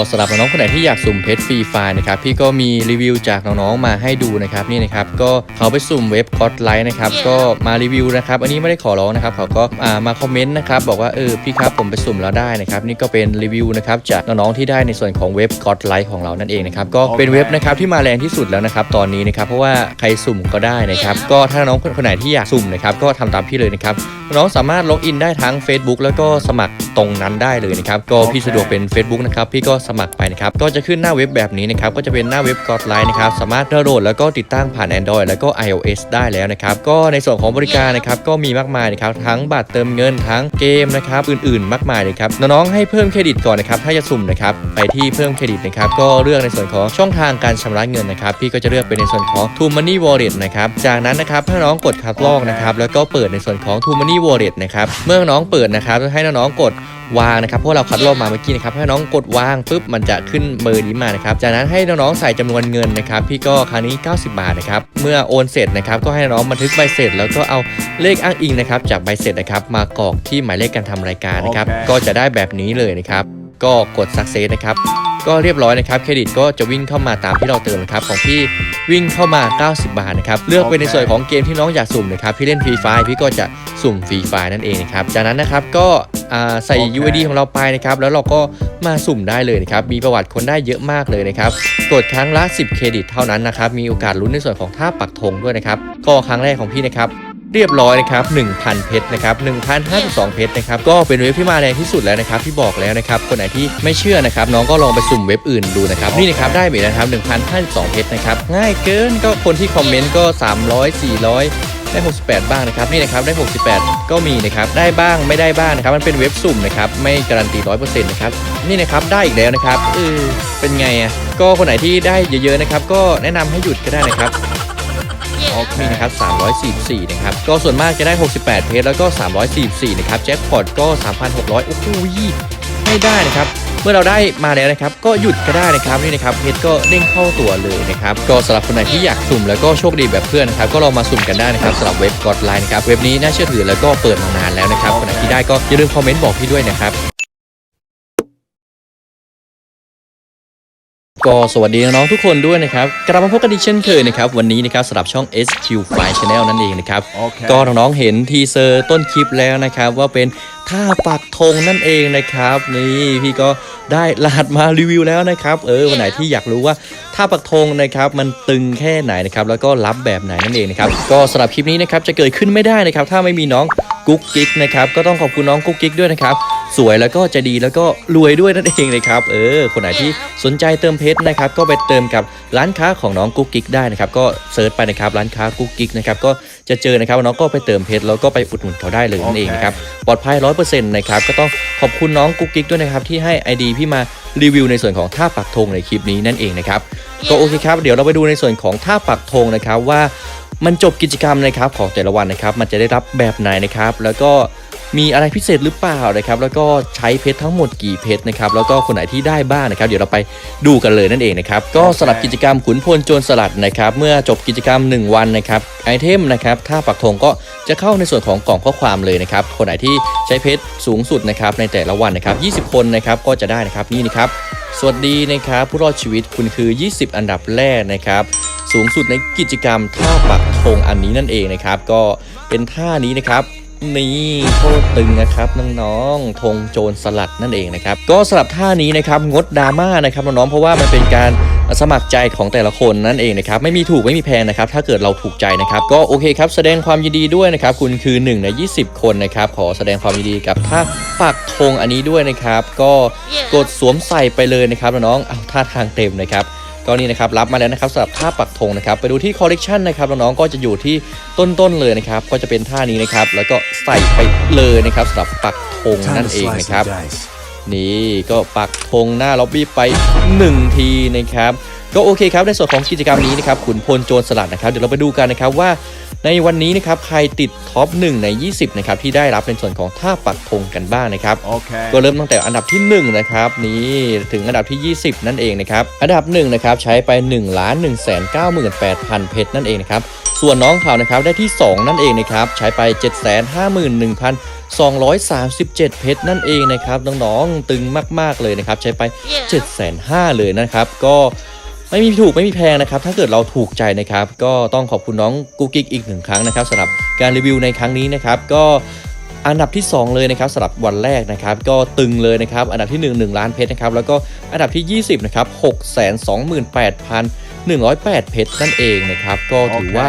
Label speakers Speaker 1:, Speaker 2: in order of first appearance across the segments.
Speaker 1: ก็สำหรับน้องๆคนไหนที่อยากสุ่มเพชรฟรีไฟล์นะครับพี่ก็มีรีวิวจากน้องๆมาให้ดูนะครับนี่นะครับก็เขาไปสุ่มเว็บกอดไลท์นะครับก็มารีวิวนะครับอันนี้ไม่ได้ขอร้องนะครับเขาก็อ่ามาคอมเมนต์นะครับบอกว่าเออพี่ครับผมไปสุ่มแล้วได้นะครับนี่ก็เป็นรีวิวนะครับจากน้องๆที่ได้ในส่วนของเว็บกอดไลท์ของเรานั่นเองนะครับก็เป็นเว็บนะครับที่มาแรงที่สุดแล้วนะครับตอนนี้นะครับเพราะว่าใครสุ่มก็ได้นะครับก็ถ้าน้องคนไหนที่อยากสุ่มนะครับก็ทำตามพี่เลยนะครับน้องสามารถล็อกอินได้ทั้ง Facebook แล้วก็สมัครต รงนั้นได้เลยนะครับก็พี่สะดวกเป็น Facebook นะครับพี่ก็สมัครไปนะครับก็จะขึ้นหน้าเว็บแบบนี้นะครับก็จะเป็นหน้าเว็บกอดไลน์นะครับสามารถดาวน์โหลดแล้วก็ติดตั้งผ่าน Android แล้วก็ iOS ได้แล้วนะครับก็ในส่วนของบริการนะครับก็มีมากมายนะครับทั้งบัตรเติมเงินทั้งเกมนะครับอื่นๆ มากมายเลยครับน้องๆให้เพิ่มเครดิตก่อนนะครับถ้าจะสุ่มนะครับไปที่เพิ่มเครดิตนะครับก็เลือกในส่วนของช่องทางการชำระเงินนะครับพี่ก็จะเลือกเป็นในส่วนของ True Money Wallet นะครับจากนั้นนะครับถ้น้องกดคัดลอกนะครับแล้วก็เปิดในส่วนของ True Money Wallet นะครับเมื่อน้องเปิดนะครับให้น้องๆกดวางนะครับเพราะเราคัดลอกมาเมื่อกี้นะครับให้น้องกดวางปุ๊บมันจะขึ้นเบอร์นี้มานะครับจากนั้นให้น้องๆใส่จำนวนเงินนะครับพี่ก็คราวนี้ 90 บาทนะครับเมื่อโอนเสร็จนะครับก็ให้น้องบันทึกใบเสร็จ แล้วก็เอาเลขอ้างอิงนะครับจากใบเสร็จนะครับมากรอกที่หมายเลขการทำรายการนะครับ
Speaker 2: โอเค
Speaker 1: ก็จะได้แบบนี้เลยนะครับก็กด success นะครับ ก็เรียบร้อยนะครับเครดิตก็จะวิ่งเข้ามาตามที่เราเติมนะครับของพี่วิ่งเข้ามา 90 บาทนะครับเลือกไปในส่วนของเกมที่น้องอยากสุ่มนะครับพี่เล่นฟรีไฟพี่ก็จะสุ่มฟรีไฟนั่นเองนะครับจากนั้นนะครับก็อ่าใส่
Speaker 2: โอเค
Speaker 1: UID ของเราไปนะครับแล้วเราก็มาสุ่มได้เลยนะครับมีประวัติคนได้เยอะมากเลยนะครับกดครั้งละ 10 เครดิตเท่านั้นนะครับมีโอกาสลุ้นในส่วนของท่าปักธงด้วยนะครับก็ครั้งแรกของพี่นะครับ เรียบร้อยนะครับ1,000 เพชรนะครับ1,052 เพชรนะครับก็เป็นเว็บที่มาแรงที่สุดแล้วนะครับที่บอกแล้วนะครับคนไหนที่ไม่เชื่อนะครับน้องก็ลองไปสุ่มเว็บอื่นดูนะครับนี่นะครับได้ไปแล้วนะครับ1,052 เพชรนะครับง่ายเกินก็คนที่คอมเมนต์ก็ 300 400ได้ 68 บ้างนะครับนี่นะครับได้ 68 ก็มีนะครับได้บ้างไม่ได้บ้างนะครับมันเป็นเว็บสุ่มนะครับไม่การันตี100%นะครับนี่นะครับได้อีกแล้วนะครับเออเป็นไงอะก็คนไหนที่ได้เยอะๆนะครับก็แนะนำให้หยุดก็ได้นะครับ ออกมีนะครับ344 นะครับ ก็ส่วนมากจะได้ 68 เพจแล้วก็ 344 นะครับ แจ็คพอตก็ 3,600 โอ้โหไม่ได้นะครับ เมื่อเราได้มาแล้วนะครับ ก็หยุดก็ได้นะครับนี่นะครับ เพจก็เด้งเข้าตัวเลยนะครับ ก็สำหรับคนไหนที่อยากสุ่มแล้วก็โชคดีแบบเพื่อนนะครับ ก็ลองมาสุ่มกันได้นะครับสำหรับเว็บกอดไลน์นะครับ เว็บนี้น่าเชื่อถือแล้วก็เปิดมานานแล้วนะครับ คนไหนที่ได้ก็อย่าลืมคอมเมนต์บอกพี่ด้วยนะครับ ก็สวัสดีน้องๆทุกคนด้วยนะครับกลับมาพบกันอีกเช่นเคยนะครับวันนี้นะครับสำหรับช่อง SQ Fly Channel นั่นเองนะครับ
Speaker 2: โอเค
Speaker 1: ก็น้องๆเห็นทีเซอร์ต้นคลิปแล้วนะครับว่าเป็นท่าปักธงนั่นเองนะครับ นี่พี่ก็ได้รหัสมารีวิวแล้วนะครับ เออวันไหนที่อยากรู้ว่าท่าปักธงนะครับ มันตึงแค่ไหนนะครับแล้วก็รับแบบไหนนั่นเองนะครับก็สำหรับคลิปนี้นะครับจะเกิดขึ้นไม่ได้นะครับ ถ้าไม่มีน้อง กุ๊กกิ๊กนะครับก็ต้องขอบคุณน้องกุ๊กกิ๊กด้วยนะครับสวยแล้วก็ใจะดีแล้วก็รวยด้วยนั่นเองเลยครับเออคนไหนที่สนใจเติมเพชรนะครับก็ไปเติมกับร้านค้าของน้องกุ๊กกิ๊กได้นะครับก็เซิร์ชไปนะครับร้านค้ากุ๊กกิ๊กนะครับก็จะเจอนะครับน้องก็ไปเติมเพชรแล้วก็ไปอุดหนุนเขาได้เลยนั่นเองนะครับปลอดภัยร้อยเปอร์เซ็นต์นะครับก็ต้องขอบคุณน้องกุ๊กกิ๊กด้วยนะครับที่ให้ ID พี่มารีวิวในส่วนของท่าปักธงในคลิปนี้นั่นเองนะครับก็โอเคครับเดี๋ยวเราไปดูในส่วนของท่าปักธงนะครับว่า มันจบกิจกรรมนะครับของแต่ละวันนะครับ มันจะได้รับแบบไหนนะครับ แล้วก็มีอะไรพิเศษหรือเปล่านะครับ แล้วก็ใช้เพชรทั้งหมดกี่เพชรนะครับ แล้วก็คนไหนที่ได้บ้างนะครับ เดี๋ยวเราไปดูกันเลยนั่นเองนะครับ ก็สำหรับกิจกรรมขุนพลโจรสลัดนะครับ เมื่อจบกิจกรรม 1 วันนะครับไอเทมนะครับ ถ้าปักธงก็จะเข้าในส่วนของกล่องข้อความเลยนะครับ คนไหนที่ใช้เพชรสูงสุดนะครับในแต่ละวันนะครับ 20 คนนะครับก็จะได้นะครับนี่นะครับ สวัสดีนะครับผู้รอดชีวิตคุณคือ 20 อันดับแรกนะครับ สูงสุดในกิจกรรมท่าปักธงอันนี้นั่นเองนะครับ ก็เป็นท่านี้นะครับนี่โคตรตึงนะครับน้องๆธงโจรสลัดนั่นเองนะครับ ก็สำหรับท่านี้นะครับงดดราม่านะครับน้องๆเพราะว่ามันเป็นการสมัครใจของแต่ละคนนั่นเองนะครับไม่มีถูกไม่มีแพงนะครับถ้าเกิดเราถูกใจนะครับก็โอเคครับแสดงความยินดีด้วยนะครับคุณคือ1ใน20 คนนะครับขอแสดงความยินดีกับท่าปักธงอันนี้ด้วยนะครับ ก็กดสวมใส่ไปเลยนะครับน้องๆเอาท่าทางเต็มนะครับ ก็นี่นะครับรับมาแล้วนะครับสำหรับท่าปักธงนะครับไปดูที่คอลเลกชันนะครับน้องๆก็จะอยู่ที่ต้นๆเลยนะครับก็จะเป็นท่านี้นะครับแล้วก็ใส่ไปเลยนะครับสำหรับปักธง
Speaker 2: Time
Speaker 1: นั่น
Speaker 2: to
Speaker 1: เอง
Speaker 2: slice
Speaker 1: นะครับ
Speaker 2: the dice.
Speaker 1: นี่ก็ปักธงหน้าล็อบบี้ไป 1 ทีนะครับ ก็โอเคครับในส่วนของกิจกรรมนี้นะครับขุนพลโจรสลัดนะครับเดี๋ยวเราไปดูกันนะครับว่า ในวันนี้นะครับใครติดท็อป 1 ใน 20นะครับที่ได้รับในส่วนของท่าปักธงกันบ้างนะครับ
Speaker 2: Okay.
Speaker 1: ก็เริ่มตั้งแต่อันดับที่1นะครับนี่ถึงอันดับที่ 20 นั่นเองนะครับอันดับ1นะครับใช้ไป1 1 9 8 0 0 0เพชรนั่นเองนะครับส่วนน้องเขานะครับได้ที่ 2 นั่นเองนะครับใช้ไป 7 5 1 237 เพชรนั่นเองนะครับน้องๆตึงมาก ๆเลยนะครับใช้ไป 7 5 0 0 0เลยนะครับก็ ไม่มีถูกไม่มีแพงนะครับ ถ้าเกิดเราถูกใจนะครับ ก็ต้องขอบคุณน้องกุ๊กกิ๊กอีกหนึ่งครั้งนะครับสำหรับการรีวิวในครั้งนี้นะครับ ก็อันดับที่ 2 เลยนะครับสำหรับวันแรกนะครับ ก็ตึงเลยนะครับ อันดับที่ 1 1 ล้านเพชรนะครับ แล้วก็อันดับที่ 20 นะครับ 628,108 เพชรนั่นเองนะครับ ก็ถือว่า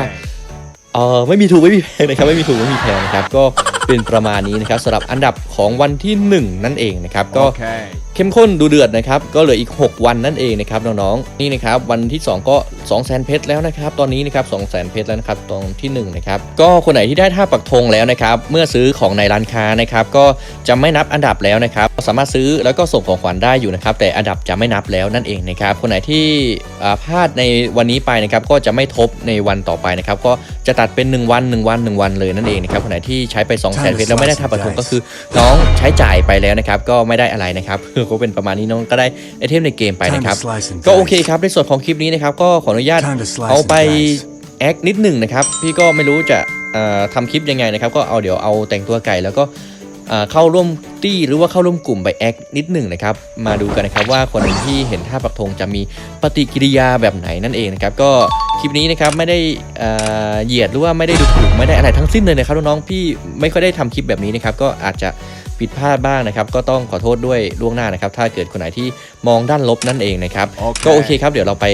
Speaker 1: เออไม่มีถูกไม่มีแพงนะครับ ไม่มีถูกไม่มีแพงนะครับ ก็เป็นประมาณนี้นะครับสำหรับอันดับของวันที่ 1 นั่นเองนะครับ ก็
Speaker 2: Okay.
Speaker 1: เข้มข้นดูเดือดนะครับ ก็เหลืออีก 6 วันนั่นเองนะครับน้องๆนี่นะครับวันที่ 2 ก็2 0 0 0 0 0เพชรแล้วนะครับตอนนี้นะครับ2 0 0 0 0 0เพชรแล้วนะครับตรงที่1นะครับก็คนไหนที่ได้ท่าปักธงแล้วนะครับเมื่อซื้อของในร้านค้านะครับก็จะไม่นับอันดับแล้วนะครับสามารถซื้อแล้วก็ส่งของขวัญได้อยู่นะครับแต่อันดับจะไม่นับแล้วนั่นเองนะครับคนไหนที่พลาดในวันนี้ไปนะครับก็จะไม่ทบในวันต่อไปนะครับก็จะตัดเป็น 1 วัน 1 วัน 1 วันเลยนั่นเองนะครับคนไหนที่ใช้ไป2 0 0 0 0 0เพชรแล้วไม่ได้ท่าปักธงก็คือ น้องใช้จ่ายไปแล้วนะครับก็ไม่ได้อะไรนะครับก็เป็นประมาณนี้น้องก็ได้ไอเทมในเกมไป
Speaker 2: Time
Speaker 1: นะ
Speaker 2: to
Speaker 1: ครับ
Speaker 2: slice and
Speaker 1: ก็โอเค
Speaker 2: dice.
Speaker 1: ครับในส่วนของคลิปนี้นะครับก็ขออนุญาต
Speaker 2: Time to slice
Speaker 1: เอา
Speaker 2: and
Speaker 1: ไป
Speaker 2: dice.
Speaker 1: แอคนิดหนึ่งนะครับ พี่ก็ไม่รู้จะเอ่อทำคลิปยังไงนะครับ ก็เอาเดี๋ยวเอาแต่งตัวไก่แล้วก็ เอ่อเข้าร่วมตี้หรือว่าเข้าร่วมกลุ่มไปแอคนิดหนึ่งนะครับ มาดูกันนะครับว่าคนที่เห็นท่าปักธงจะมีปฏิกิริยาแบบไหนนั่นเองนะครับ ก็คลิปนี้นะครับไม่ได้เอ่อเหยียดหรือว่าไม่ได้ดูถูกไม่ได้อะไรทั้งสิ้นเลยนะครับน้องๆพี่ไม่ค่อยได้ทำคลิปแบบนี้นะครับก็อาจจะผิดพลาดบ้างนะครับ ก็ต้องขอโทษด้วยล่วงหน้านะครับ ถ้าเกิดคนไหนที่มองด้านลบนั่นเองนะครับ ก็โอเคครับเดี๋ยวเราไป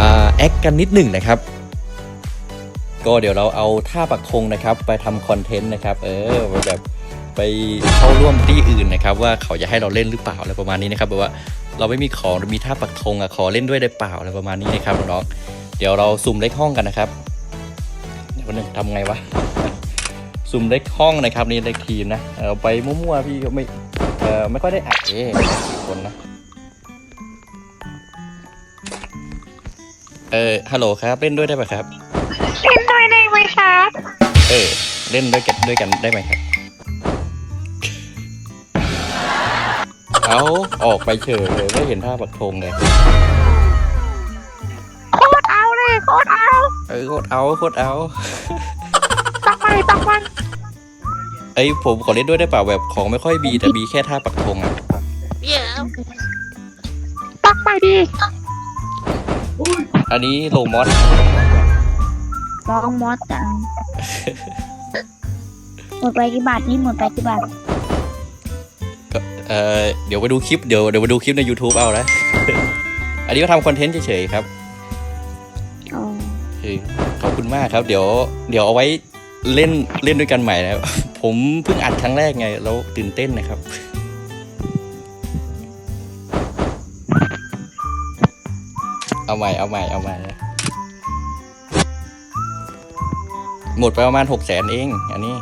Speaker 1: อ่าแอคกันนิดหนึ่งนะครับก็เดี๋ยวเราเอาท่าปักธงนะครับ ไปทำคอนเทนต์นะครับ เออแบบ ไปเข้าร่วมที่อื่นนะครับ ว่าเขาจะให้เราเล่นหรือเปล่าอะไรประมาณนี้นะครับแบบว่าเราไม่มีของหรือมีท่าปักธงอะขอเล่นด้วยได้เปล่าอะไรประมาณนี้นะครับน้องๆเดี๋ยวเราซูมเลขห้องกันนะครับเดี๋ยววันหนึ่งทำไงวะซูมเลขห้องนะครับนี่เลขทีมนะเราไปมั่วๆพี่ก็ไม่เออไม่ค่อยได้อัดเองคนนะเออฮัลโหลครับเล่นด้วยได้ไหมครับ
Speaker 3: เล่นด้วยได้ไหมครับ
Speaker 1: เออ เล่นด้วยกันด้วยกันได้ไหมครับ เอาออกไปเฉยเลยไม่เห็นท่าปักธงเลย
Speaker 3: โคตรเอาเลยโคตรเอา
Speaker 1: เออโคตรเอาโคตรเอา
Speaker 3: ตักไปตักมัน
Speaker 1: เอ้ยผมขอเล่นด้วยได้เปล่าแบบของไม่ค่อยบีแต่บีแค่ท่าปักธงอะ
Speaker 3: ตักไปดิ
Speaker 1: อันนี้โลมอส
Speaker 3: ลองมอสจังหมดไปกี่บาทนี่หมดไปกี่บาท
Speaker 1: ก็ เออเดี๋ยวไปดูคลิปเดี๋ยวเดี๋ยวไปดูคลิปใน YouTube เอานะ อันนี้ก็ทำคอนเทนต์เฉยๆครับ
Speaker 3: อ๋อ
Speaker 1: เออขอบคุณมากครับ เดี๋ยว เดี๋ยวเอาไว้เล่นเล่นด้วยกันใหม่นะครับ ผมเพิ่งอัดครั้งแรกไง แล้วตื่นเต้นนะครับ เอาใหม่เอาใหม่เอาใหม่นะหมดไปประมาณหกแสนเอง อันนี้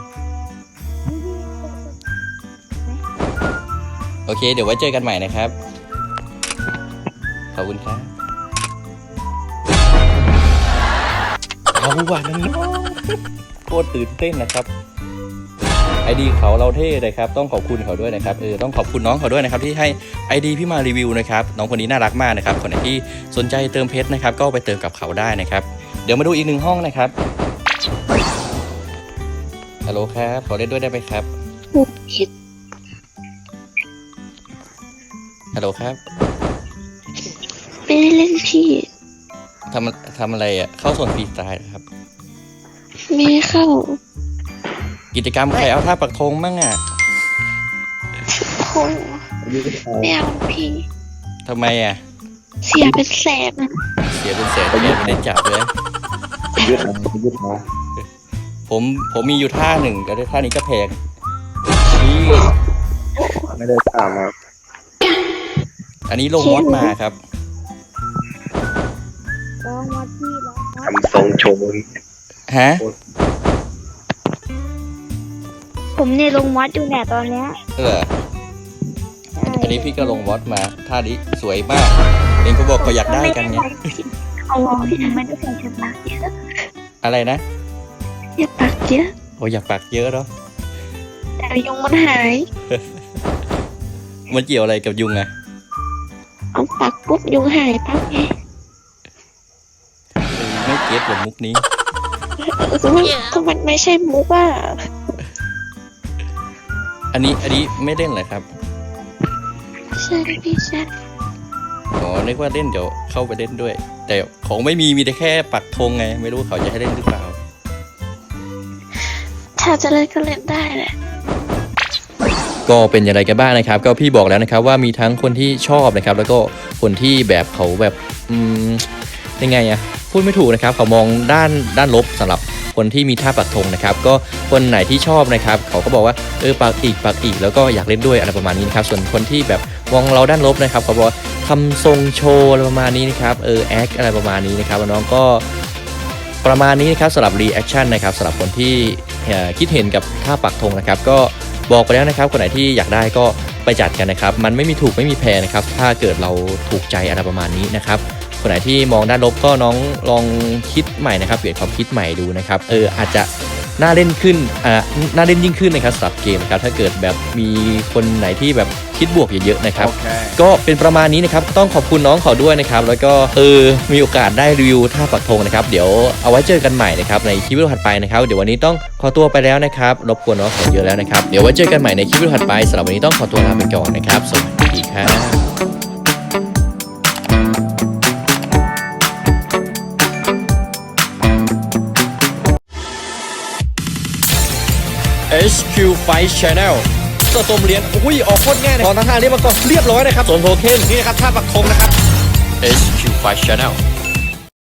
Speaker 1: โอเค เดี๋ยวไว้เจอกันใหม่นะครับ ขอบคุณครับเอาว่ะน้องโคตรตื่นเต้นนะครับไอดีเขาเราเท่เลยครับต้องขอบคุณเขาด้วยนะครับเออต้องขอบคุณน้องเขาด้วยนะครับที่ให้ไอดีพี่มารีวิวนะครับน้องคนนี้น่ารักมากนะครับคนไหนที่สนใจเติมเพชรนะครับ ก็ไปเติมกับเขาได้นะครับ เดี๋ยวมาดูอีกหนึ่งห้องนะครับฮัลโหลครับขอเล่นด้วยได้ไหมครับ
Speaker 3: ผูกคิด
Speaker 1: ฮัลโหลครับ
Speaker 3: ไม่ได้เล่นพี่
Speaker 1: ทำทำอะไรอะ เข้าส่วนฟรีสไตล์เหรอครับ
Speaker 3: ไม่ให้เข้า
Speaker 1: กิจกรรมใครเอาท่าปักธงบ้างอะ
Speaker 3: โอ้โหไม่เอาพี่
Speaker 1: ทำไมอะ
Speaker 3: เสียเป็นแสนอะ
Speaker 1: เสียเป็นแสนแกไม่ได้จับเลย
Speaker 4: ยึดมายึดมา
Speaker 1: ผมผมมีอยู่ท่าหนึ่งแต่ท่านี้ก็แพงนี่
Speaker 4: ไม่ได้ตามครับ
Speaker 1: อันนี้ลงมอดมาครับ
Speaker 3: ลองมอสพี่ลองมอส
Speaker 4: ทำทรงโชว์
Speaker 1: ฮะ
Speaker 3: ผมเนี่ยลงมอสอยู่เนี่ยตอนเนี้ย
Speaker 1: เอออันนี้พี่ก็ลงมอดมาท่านี้สวยมากเองก็บอกก็อยากได้กันไง
Speaker 3: เอาพี่ไม่ได้ใส่ชุดนักเยอะ
Speaker 1: อะไรนะ
Speaker 3: อย่าปักเยอะ
Speaker 1: โอ้อยากปักเยอะเนาะ
Speaker 3: แต่ยงมันหาย
Speaker 1: มันเกี่ยวอะไรกับยุงอะ
Speaker 3: เอาปักปุ๊บยุงหายปั๊บไง
Speaker 1: เออไม่เก็ตหรอกมุกนี้
Speaker 3: เออก็มันก็มันไม่ใช่มุกอะ
Speaker 1: อันนี้อันนี้ไม่เล่นเหรอครับ
Speaker 3: ใช่พี่ใช่
Speaker 1: อ๋อนึกว่าเล่นเดี๋ยวเข้าไปเล่นด้วย แต่ของไม่มีมีแต่แค่ปักธงไง ไม่รู้ว่าเขาจะให้เล่นหรือเปล่า
Speaker 3: ถ้าจะเล่นก็เล่นได้แหละ
Speaker 1: ก็เป็นอย่างไรกันบ้างนะครับ ก็พี่บอกแล้วนะครับว่ามีทั้งคนที่ชอบนะครับ แล้วก็คนที่แบบเขาแบบอืมยังไงอะพูดไม่ถูกนะครับเขามองด้านด้านลบสำหรับคนที่มีท่าปักธงนะครับ ก็คนไหนที่ชอบนะครับ เขาก็บอกว่าเออปักอีกปักอีกแล้วก็อยากเล่นด้วยอะไรประมาณนี้นะครับส่วนคนที่แบบมองเราด้านลบนะครับ เขาบอกว่าทำทรงโชว์อะไรประมาณนี้นะครับเออแอคอะไรประมาณนี้นะครับน้องก็ประมาณนี้นะครับสำหรับรีแอคชั่นนะครับสำหรับคนที่คิดเห็นกับท่าปักธงนะครับ ก็ บอกไปแล้วนะครับคนไหนที่อยากได้ก็ไปจัดกันนะครับ มันไม่มีถูกไม่มีแพงนะครับ ถ้าเกิดเราถูกใจอะไรประมาณนี้นะครับคนไหนที่มองด้านลบก็น้องลองคิดใหม่นะครับเปลี่ยนความคิดใหม่ดูนะครับ เอออาจจะน่าเล่นขึ้นอ่าน่าเล่นยิ่งขึ้นนะครับสำหรับเกมนะครับถ้าเกิดแบบมีคนไหนที่แบบ คิดบวกเยอะๆนะครับ ก็เป็นประมาณนี้นะครับก็ต้องขอบคุณน้องเขาด้วยนะครับ แล้วก็เออมีโอกาสได้รีวิวท่าปักธงนะครับ เดี๋ยวเอาไว้เจอกันใหม่นะครับในคลิปวิดีโอถัดไปนะครับ เดี๋ยววันนี้ต้องขอตัวไปแล้วนะครับรบกวนน้องเขาเยอะแล้วนะครับ เดี๋ยวไว้เจอกันใหม่ในคลิปวิดีโอถัดไปสำหรับวันนี้ต้องขอตัวลาไปก่อนนะครับ สวัสดีครับ HQ Fight Channel สะสมเหรียญอุ้ยออกโคตรง่ายนะตอนทางนี้มาก่อนเรียบร้อยนะครับส่วนโทเค็นนี่นะครับท่าปักธงนะครับ HQ Fight Channel